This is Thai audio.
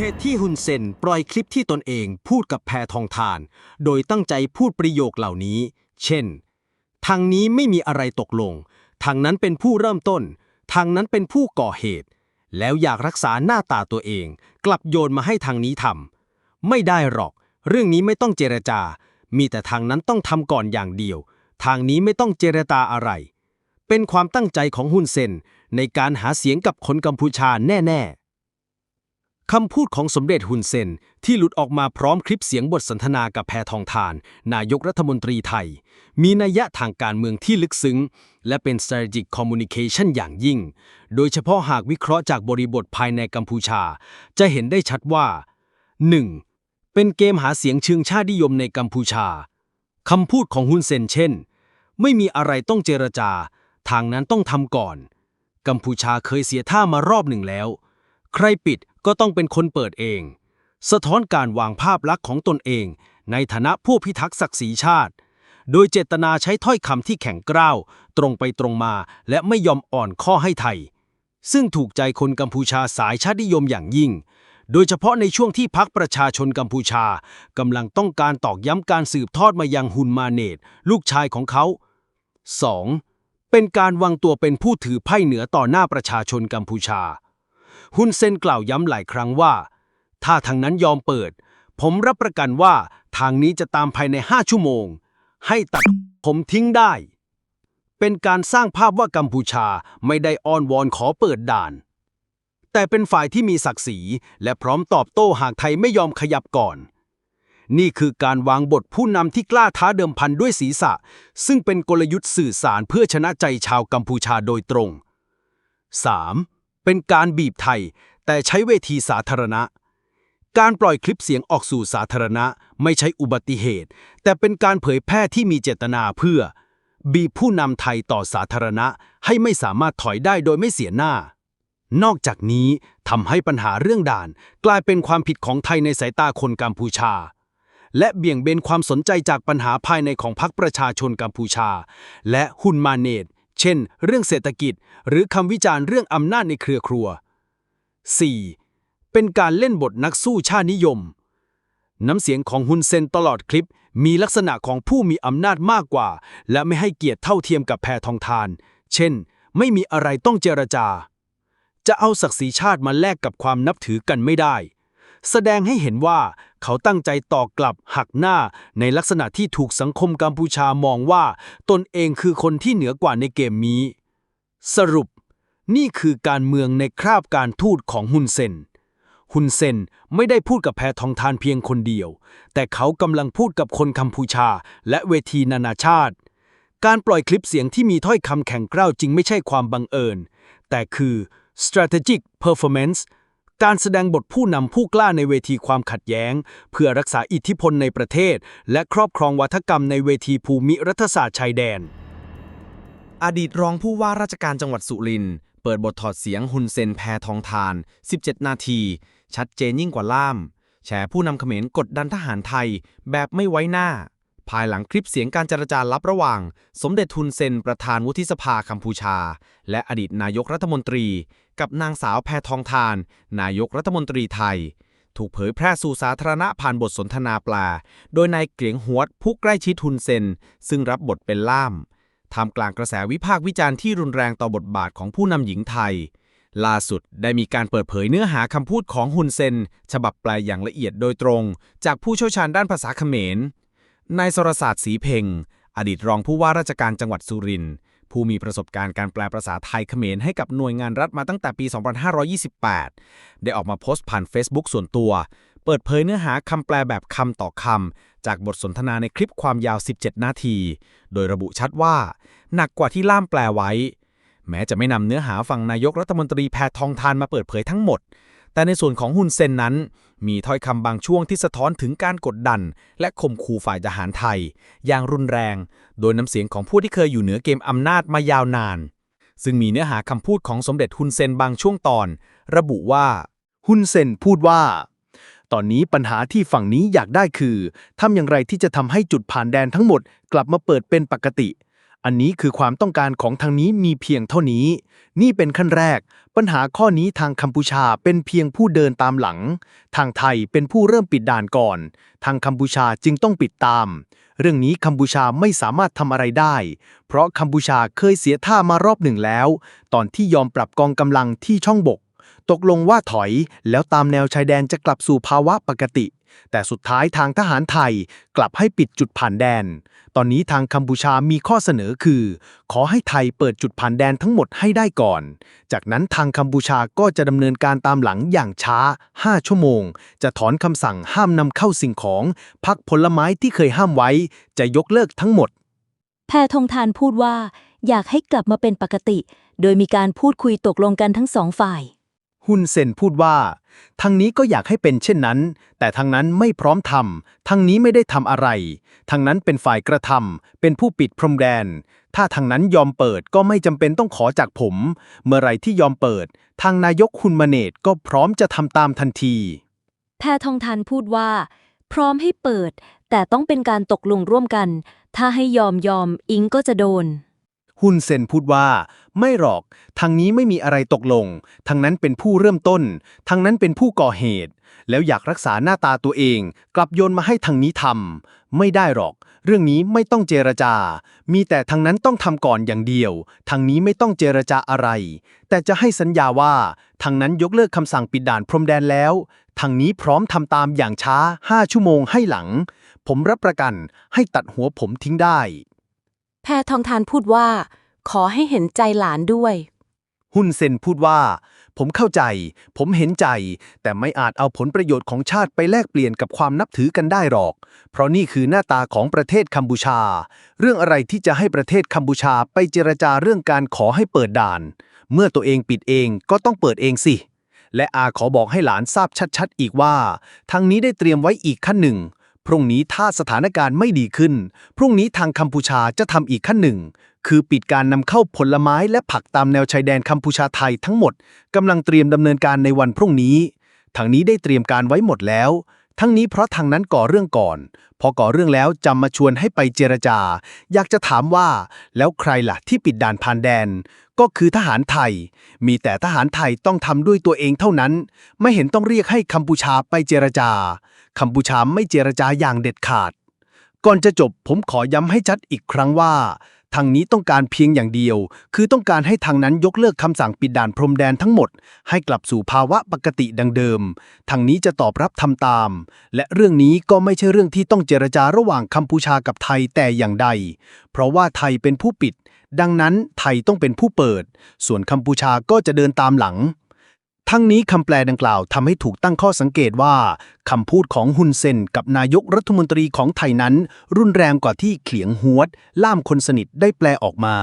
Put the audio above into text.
เหตุที่ฮุนเซนปล่อยคลิปที่ตนเองพูดกับแพทองทาน โดยตั้งใจพูดประโยคเหล่านี้ เช่น ทางนี้ไม่มีอะไรตกลง ทางนั้นเป็นผู้เริ่มต้น ทางนั้นเป็นผู้ก่อเหตุ แล้วอยากรักษาหน้าตาตัวเอง กลับโยนมาให้ทางนี้ทำไม่ได้หรอก เรื่องนี้ไม่ต้องเจรจา มีแต่ทางนั้นต้องทำก่อนอย่างเดียว ทางนี้ไม่ต้องเจรจาอะไร เป็นความตั้งใจของฮุนเซนในการหาเสียงกับคนกัมพูชาแน่ ๆ คำพูดของสมเด็จฮุนเซนที่หลุดออกมาพร้อมคลิปเสียงบทสนทนากับแพทองทาน นายกรัฐมนตรีไทย มีนัยยะทางการเมืองที่ลึกซึ้ง และเป็น strategic communication อย่างยิ่ง โดยเฉพาะหากวิเคราะห์จากบริบทภายในกัมพูชา จะเห็นได้ชัดว่า 1. เป็นเกมหาเสียงเชิงชาตินิยมในกัมพูชาคำพูดของฮุนเซนเช่น ไม่มีอะไรต้องเจรจา ทางนั้นต้องทำก่อน กัมพูชาเคยเสียท่ามารอบหนึ่งแล้ว ใครปิดก็ต้องเป็นคนเปิดเอง สะท้อนการวางภาพลักษณ์ของตนเอง ในฐานะผู้พิทักษ์ศักดิ์ศรีชาติ โดยเจตนาใช้ถ้อยคำที่แข็งกร้าว ตรงไปตรงมาและไม่ยอมอ่อนข้อให้ไทย ซึ่งถูกใจคนกัมพูชาสายชาตินิยมอย่างยิ่ง โดยเฉพาะในช่วงที่พักประชาชนกัมพูชากำลังต้องการตอกย้ำการสืบทอดมายังฮุนมาเนตลูกชายของเขา 2. เป็นการวางตัวเป็นผู้ถือไพ่เหนือต่อหน้าประชาชนกัมพูชา ฮุนเซนกล่าวย้ำหลายครั้งว่า ถ้าทางนั้นยอมเปิด ผมรับประกันว่าทางนี้จะตามภายใน 5 ชั่วโมง ให้ตัดผมทิ้งได้ เป็นการสร้างภาพว่ากัมพูชาไม่ได้อ้อนวอนขอเปิดด่าน แต่เป็นฝ่ายที่มีศักดิ์ศรีและพร้อมตอบโต้หากไทยไม่ยอมขยับก่อน นี่คือการวางบทผู้นำที่กล้าท้าเดิมพันด้วยศีรษะ ซึ่งเป็นกลยุทธ์สื่อสารเพื่อชนะใจชาวกัมพูชาโดยตรง 3. เป็นการบีบไทย แต่ใช้เวทีสาธารณะ การปล่อยคลิปเสียงออกสู่สาธารณะไม่ใช่อุบัติเหตุ แต่เป็นการเผยแพร่ที่มีเจตนาเพื่อ บีบผู้นำไทยต่อสาธารณะให้ไม่สามารถถอยได้โดยไม่เสียหน้า นอกจากนี้ทำให้ปัญหาเรื่องด่าน กลายเป็นความผิดของไทยในสายตาคนกัมพูชาและเบี่ยงเบนความสนใจจากปัญหาภายในของพรรคประชาชนกัมพูชา และฮุนมาเนต เช่น เรื่องเศรษฐกิจ หรือคำวิจารณ์เรื่องอำนาจในเครือครัว 4. เป็นการเล่นบทนักสู้ชาตินิยม น้ำเสียงของฮุนเซนตลอดคลิปมีลักษณะของผู้มีอำนาจมากกว่า และไม่ให้เกียรติเท่าเทียมกับแพทองทาน เช่น ไม่มีอะไรต้องเจรจา จะเอาศักดิ์ศรีชาติมาแลกกับความนับถือกันไม่ได้ แสดงให้เห็นว่า เขาตั้งใจต่อกลับหักหน้าในลักษณะที่ถูกสังคมกัมพูชามองว่า ตนเองคือคนที่เหนือกว่าในเกมนี้ สรุป นี่คือการเมืองในคราบการทูตของฮุนเซนฮุนเซนไม่ได้พูดกับแพทองทานเพียงคนเดียว แต่เขากำลังพูดกับคนกัมพูชา และเวทีนานาชาติ การปล่อยคลิปเสียงที่มีถ้อยคำแข็งกร้าวจริงไม่ใช่ความบังเอิญ แต่คือ strategic performance การแสดงบทผู้นำผู้กล้าในเวทีความขัดแย้ง เพื่อรักษาอิทธิพลในประเทศ และครอบครองวัฒกรรมในเวทีภูมิรัฐศาสตร์ชายแดน อดีตรองผู้ว่าราชการจังหวัดสุรินทร์เปิดบทถอดเสียงฮุนเซนแพทองทาน 17 นาที ชัดเจนยิ่งกว่าล่าม แฉผู้นำเขมรกดดันทหารไทยแบบไม่ไว้หน้า ภายหลังคลิปเสียงการเจรจาลับระหว่าง สมเด็จทุนเซนประธานวุฒิสภากัมพูชา และอดีตนายกรัฐมนตรี กับนางสาวแพทองทาน นายกรัฐมนตรีไทย ถูกเผยแพร่สู่สาธารณะผ่านบทสนทนาปลา โดยนายเกลียงหวดผู้ใกล้ชิดทุนเซน ซึ่งรับบทเป็นล่ามท่ามกลางกระแสวิพากษ์วิจารณ์ที่รุนแรงต่อบทบาทของผู้นำหญิงไทย ล่าสุดได้มีการเปิดเผยเนื้อหาคำพูดของฮุนเซน ฉบับแปลอย่างละเอียดโดยตรง จากผู้เชี่ยวชาญด้านภาษาเขมร นายสรศาสตร์ศรีเพ็งอดีตรองผู้ว่าราชการจังหวัดสุรินทร์ผู้มีประสบการณ์การแปลภาษาไทยเขมรให้กับหน่วยงานรัฐมาตั้งแต่ปี 2528 ได้ออกมาโพสต์ผ่าน Facebook ส่วนตัว เปิดเผยเนื้อหาคำแปลแบบคำต่อคำ จากบทสนทนาในคลิปความยาว 17 นาที โดยระบุชัดว่า หนักกว่าที่ล่ามแปลไว้ แม้จะไม่นำเนื้อหาฝั่งนายกรัฐมนตรีแพทองทานมาเปิดเผยทั้งหมด แต่ในส่วนของฮุนเซนนั้น มีถ้อยคำบางช่วงที่สะท้อนถึงการกดดัน และข่มขู่ฝ่ายทหารไทย อย่างรุนแรง โดยน้ำเสียงของผู้ที่เคยอยู่เหนือเกมอำนาจมายาวนาน ซึ่งมีเนื้อหาคำพูดของสมเด็จฮุนเซนบางช่วงตอน ระบุว่าฮุนเซนพูดว่า ตอนนี้ปัญหาที่ฝั่งนี้อยากได้คือทำอย่างไรที่จะทำให้จุดผ่านแดนทั้งหมด กลับมาเปิดเป็นปกติ อันนี้คือความต้องการของทางนี้มีเพียงเท่านี้ นี่เป็นขั้นแรก ปัญหาข้อนี้ทางกัมพูชาเป็นเพียงผู้เดินตามหลัง ทางไทยเป็นผู้เริ่มปิดด่านก่อน ทางกัมพูชาจึงต้องปิดตาม เรื่องนี้กัมพูชาไม่สามารถทำอะไรได้ เพราะกัมพูชาเคยเสียท่ามารอบหนึ่งแล้ว ตอนที่ยอมปรับกองกำลังที่ช่องบก ตกลงว่าถอย แล้วตามแนวชายแดนจะกลับสู่ภาวะปกติ แต่สุดท้ายทางทหารไทยกลับให้ปิดจุดผ่านแดน ตอนนี้ทางกัมพูชามีข้อเสนอคือ ขอให้ไทยเปิดจุดผ่านแดนทั้งหมดให้ได้ก่อน จากนั้นทางกัมพูชาก็จะดำเนินการตามหลังอย่างช้า 5 ชั่วโมง จะถอนคำสั่งห้ามนำเข้าสิ่งของ พักผลไม้ที่เคยห้ามไว้ จะยกเลิกทั้งหมด แพทองทานพูดว่า อยากให้กลับมาเป็นปกติ โดยมีการพูดคุยตกลงกันทั้งสองฝ่าย ฮุนเซนพูดว่า ทางนี้ก็อยากให้เป็นเช่นนั้น แต่ทางนั้นไม่พร้อมทำทางนี้ไม่ได้ทำอะไร ทางนั้นเป็นฝ่ายกระทำเป็นผู้ปิดพรมแดน ถ้าทางนั้นยอมเปิดก็ไม่จำเป็นต้องขอจากผม เมื่อไรที่ยอมเปิด ทางนายกฮุนมาเนตก็พร้อมจะทำตามทันที แพทองทานพูดว่า พร้อมให้เปิด แต่ต้องเป็นการตกลงร่วมกัน ถ้าให้ยอมยอมอิงก็จะโดน ฮุนเซนพูดว่า ไม่หรอก ทางนี้ไม่มีอะไรตกลง ทางนั้นเป็นผู้เริ่มต้น ทางนั้นเป็นผู้ก่อเหตุ แล้วอยากรักษาหน้าตาตัวเอง กลับโยนมาให้ทางนี้ทำไม่ได้หรอก เรื่องนี้ไม่ต้องเจรจา มีแต่ทางนั้นต้องทำก่อนอย่างเดียว ทางนี้ไม่ต้องเจรจาอะไร แต่จะให้สัญญาว่า ทางนั้นยกเลิกคำสั่งปิดด่านพรมแดนแล้ว ทางนี้พร้อมทำตามอย่างช้า5ชั่วโมงให้หลัง ผมรับประกันให้ตัดหัวผมทิ้งได้ พทองทานพูดว่า ขอให้เห็นใจหลานด้วยฮุนเซนพูดว่า ผมเข้าใจ ผมเห็นใจ แต่ไม่อาจเอาผลประโยชน์ของชาติไปแลกเปลี่ยนกับความนับถือกันได้หรอก เพราะนี่คือหน้าตาของประเทศกัมพูชา เรื่องอะไรที่จะให้ประเทศกัมพูชาไปเจรจาเรื่องการขอให้เปิดด่าน เมื่อตัวเองปิดเองก็ต้องเปิดเองสิและอาขอบอกให้หลานทราบชัดๆ อีกว่าทางนี้ได้เตรียมไว้อีกขั้นหนึ่ง พรุ่งนี้ถ้าสถานการณ์ไม่ดีขึ้น พรุ่งนี้ทางกัมพูชาจะทำอีกขั้นหนึ่ง คือปิดการนำเข้าผลไม้และผักตามแนวชายแดนกัมพูชาไทยทั้งหมดกำลังเตรียมดำเนินการในวันพรุ่งนี้ทางนี้ได้เตรียมการไว้หมดแล้ว ทั้งนี้เพราะทางนั้นก่อเรื่องก่อน พอก่อเรื่องแล้วจำมาชวนให้ไปเจรจา อยากจะถามว่า แล้วใครล่ะที่ปิดด่านผ่านแดน ก็คือทหารไทย มีแต่ทหารไทยต้องทำด้วยตัวเองเท่านั้น ไม่เห็นต้องเรียกให้กัมพูชาไปเจรจา กัมพูชาไม่เจรจาอย่างเด็ดขาด ก่อนจะจบผมขอย้ำให้ชัดอีกครั้งว่า ทางนี้ต้องการเพียงอย่างเดียว คือต้องการให้ทางนั้นยกเลิกคำสั่งปิดด่านพรมแดนทั้งหมด ให้กลับสู่ภาวะปกติดังเดิม ทางนี้จะตอบรับทำตาม และเรื่องนี้ก็ไม่ใช่เรื่องที่ต้องเจรจาระหว่างกัมพูชากับไทยแต่อย่างใด เพราะว่าไทยเป็นผู้ปิด ดังนั้นไทยต้องเป็นผู้เปิด ส่วนกัมพูชาก็จะเดินตามหลัง ทั้งนี้คำแปลดังกล่าวทำให้ถูกตั้งข้อสังเกตว่าคำพูดของฮุนเซนกับนายกรัฐมนตรีของไทยนั้น รุนแรงกว่าที่เขียงหวด ล่ามคนสนิทได้แปลออกมา